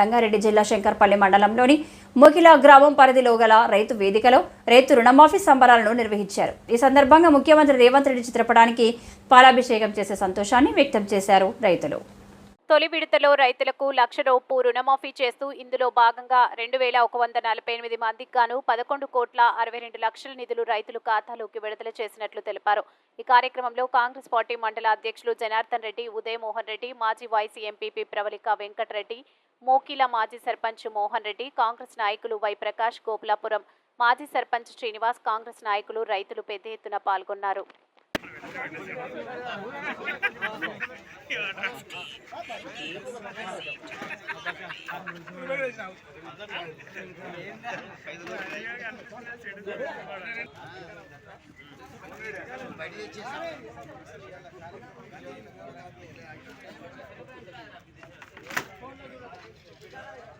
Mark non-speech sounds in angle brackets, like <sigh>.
రంగారెడ్డి జిల్లా శంకర్పల్లి మండలంలోని మొకిలా గ్రామం పరిధిలో గల రైతు వేదికలో రైతు రుణమాఫీ సంబరాలను నిర్వహించారు. ఈ సందర్భంగా ముఖ్యమంత్రి రేవంత్ రెడ్డి చిత్రపటానికి పాలాభిషేకం చేసే సంతోషాన్ని వ్యక్తం చేశారు రైతులు. తొలి విడతలో రైతులకు లక్ష రూపు రుణమాఫీ చేస్తూ ఇందులో భాగంగా రెండు వేల ఒక వంద నలభై ఎనిమిది మందికి గాను పదకొండు కోట్ల అరవై రెండు లక్షల నిధులు రైతుల ఖాతాలోకి విడుదల చేసినట్లు తెలిపారు. ఈ కార్యక్రమంలో కాంగ్రెస్ పార్టీ మండల అధ్యక్షులు జనార్దన్ రెడ్డి ఉదయమోహన్ రెడ్డి మాజీ వైసీ ఎంపీపీ ప్రవళిక వెంకటరెడ్డి మోకిల మాజీ సర్పంచ్ మోహన్ రెడ్డి కాంగ్రెస్ నాయకులు వై ప్రకాష్ గోపులాపురం మాజీ సర్పంచ్ శ్రీనివాస్ కాంగ్రెస్ నాయకులు రైతులు పెద్ద ఎత్తున పాల్గొన్నారు. <laughs>